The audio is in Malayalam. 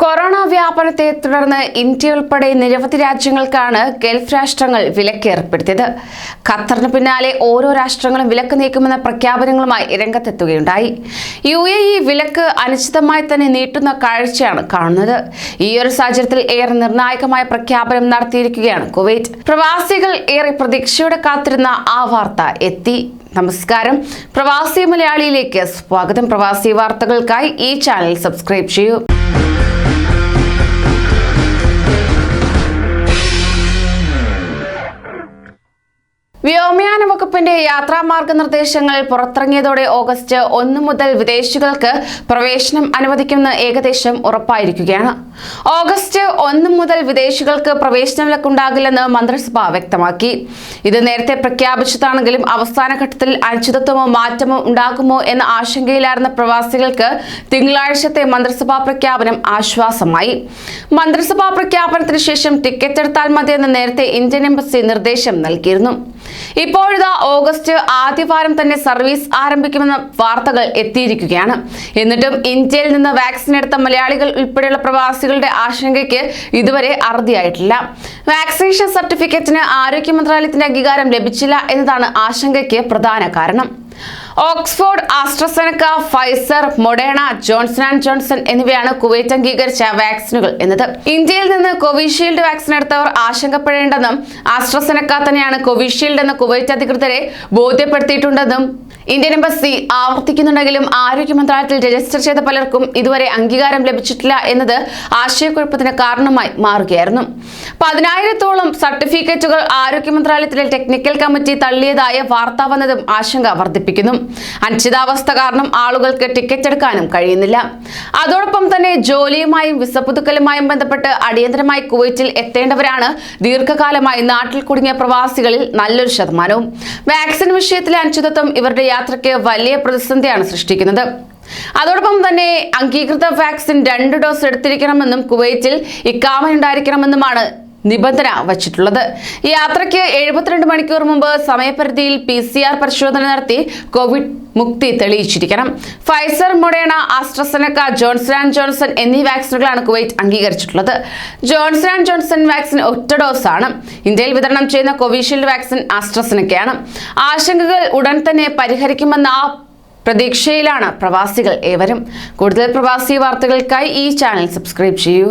കൊറോണ വ്യാപനത്തെ തുടർന്ന് ഇന്ത്യ ഉൾപ്പെടെ നിരവധി രാജ്യങ്ങൾക്കാണ് ഗൾഫ് രാഷ്ട്രങ്ങൾ വിലക്ക് ഏർപ്പെടുത്തിയത്. ഖത്തറിന് പിന്നാലെ ഓരോ രാഷ്ട്രങ്ങളും വിലക്ക് നീക്കുമെന്ന പ്രഖ്യാപനങ്ങളുമായി രംഗത്തെത്തുകയുണ്ടായി. യു എ ഇ വിലക്ക് അനിശ്ചിതമായി തന്നെ നീട്ടുന്ന കാഴ്ചയാണ് കാണുന്നത്. ഈയൊരു സാഹചര്യത്തിൽ ഏറെ നിർണായകമായ പ്രഖ്യാപനം നടത്തിയിരിക്കുകയാണ് കുവൈറ്റ്. പ്രവാസികൾ ഏറെ പ്രതീക്ഷയോടെ കാത്തിരുന്ന ആ വാർത്ത എത്തി. നമസ്കാരം. പ്രവാസി മലയാളിയിലേക്ക് സ്വാഗതം. പ്രവാസി വാർത്തകൾക്കായി ഈ ചാനൽ സബ്സ്ക്രൈബ് ചെയ്യൂ. വകുപ്പിന്റെ യാത്രാ മാർഗനിർദ്ദേശങ്ങൾ പുറത്തിറങ്ങിയതോടെ ഓഗസ്റ്റ് ഒന്ന് മുതൽ വിദേശികൾക്ക് പ്രവേശനം അനുവദിക്കുമെന്ന് ഏകദേശം ഉറപ്പായിരിക്കുകയാണ്. ഓഗസ്റ്റ് ഒന്ന് മുതൽ വിദേശികൾക്ക് പ്രവേശന വിലക്കുണ്ടാകില്ലെന്ന് മന്ത്രിസഭ വ്യക്തമാക്കി. ഇത് നേരത്തെ പ്രഖ്യാപിച്ചതാണെങ്കിലും അവസാന ഘട്ടത്തിൽ അനിശ്ചിതത്വമോ മാറ്റമോ ഉണ്ടാകുമോ എന്ന ആശങ്കയിലായിരുന്ന പ്രവാസികൾക്ക് തിങ്കളാഴ്ചത്തെ മന്ത്രിസഭാ പ്രഖ്യാപനം ആശ്വാസമായി. മന്ത്രിസഭാ പ്രഖ്യാപനത്തിന് ശേഷം ടിക്കറ്റ് എടുത്താൽ മതിയെന്ന് നേരത്തെ ഇന്ത്യൻ എംബസി നിർദ്ദേശം നൽകിയിരുന്നു. ഇപ്പോഴിതാ ഓഗസ്റ്റ് ആദ്യവാരം തന്നെ സർവീസ് ആരംഭിക്കുമെന്ന വാർത്തകൾ എത്തിയിരിക്കുകയാണ്. എന്നിട്ടും ഇന്ത്യയിൽ നിന്ന് വാക്സിൻ എടുത്ത മലയാളികൾ ഉൾപ്പെടെയുള്ള പ്രവാസികളുടെ ആശങ്കയ്ക്ക് ഇതുവരെ അറുതിയായിട്ടില്ല. വാക്സിനേഷൻ സർട്ടിഫിക്കറ്റിന് ആരോഗ്യ മന്ത്രാലയത്തിന്റെ അംഗീകാരം ലഭിച്ചില്ല എന്നതാണ് ആശങ്കയ്ക്ക് പ്രധാന കാരണം. Oxford AstraZeneca Pfizer Moderna Johnson and Johnson എന്നിവയാണ് കുവൈറ്റ് അംഗീകരിച്ച വാക്സിനുകൾ എന്നത്. ഇന്ത്യയിൽ നിന്ന് കോവിഷീൽഡ് വാക്സിൻ എടുത്തവർ ആശങ്കപ്പെടേണ്ടെന്നും ആസ്ട്രസെനക്ക തന്നെയാണ് കോവിഷീൽഡ് എന്ന കുവൈറ്റ് അധികൃതരെ ബോധ്യപ്പെടുത്തിയിട്ടുണ്ടെന്നും ഇന്ത്യൻ എംബസി ആവർത്തിക്കുന്നുണ്ടെങ്കിലും ആരോഗ്യ മന്ത്രാലയത്തിൽ രജിസ്റ്റർ ചെയ്ത പലർക്കും ഇതുവരെ അംഗീകാരം ലഭിച്ചിട്ടില്ല എന്നത് ആശയക്കുഴപ്പത്തിന് കാരണമായി മാറുകയായിരുന്നു. പതിനായിരത്തോളം സർട്ടിഫിക്കറ്റുകൾ ആരോഗ്യ മന്ത്രാലയത്തിലെ ടെക്നിക്കൽ കമ്മിറ്റി തള്ളിയതായ വാർത്ത വന്നതും ആശങ്ക വർദ്ധിപ്പിക്കുന്നു. അനിശ്ചിതാവസ്ഥ കാരണം ആളുകൾക്ക് ടിക്കറ്റ് എടുക്കാനും കഴിയുന്നില്ല. അതോടൊപ്പം തന്നെ ജോലിയുമായും വിസ പുതുക്കലുമായും ബന്ധപ്പെട്ട് അടിയന്തരമായി കുവൈറ്റിൽ എത്തേണ്ടവരാണ് ദീർഘകാലമായി നാട്ടിൽ കുടുങ്ങിയ പ്രവാസികളിൽ നല്ലൊരു ശതമാനവും. വാക്സിൻ വിഷയത്തിലെ അനിശ്ചിതത്വം ഇവരുടെ യാത്രയ്ക്ക് വലിയ പ്രതിസന്ധിയാണ് സൃഷ്ടിക്കുന്നത്. അതോടൊപ്പം തന്നെ അംഗീകൃത വാക്സിൻ രണ്ട് ഡോസ് എടുത്തിരിക്കണമെന്നും കുവൈറ്റിൽ ഇക്കാമയുണ്ടായിരിക്കണമെന്നുമാണ് നിബന്ധന വച്ചിട്ടുള്ളത്. യാത്രയ്ക്ക് എഴുപത്തിരണ്ട് മണിക്കൂർ മുമ്പ് സമയപരിധിയിൽ പി സി ആർ പരിശോധന നടത്തി കോവിഡ് മുക്തി തെളിയിച്ചിരിക്കണം. Pfizer Moderna AstraZeneca Johnson and Johnson എന്നീ വാക്സിനുകളാണ് കുവൈറ്റ് അംഗീകരിച്ചിട്ടുള്ളത്. ജോൺസൺ ആൻഡ് ജോൺസൺ വാക്സിൻ ഒറ്റ ഡോസാണ്. ഇന്ത്യയിൽ വിതരണം ചെയ്യുന്ന കോവിഷീൽഡ് വാക്സിൻ ആസ്ട്രസനക്കയാണ്. ആശങ്കകൾ ഉടൻ തന്നെ പരിഹരിക്കുമെന്ന പ്രതീക്ഷയിലാണ് പ്രവാസികൾ ഏവരും. കൂടുതൽ പ്രവാസി വാർത്തകൾക്കായി ഈ ചാനൽ സബ്സ്ക്രൈബ് ചെയ്യൂ.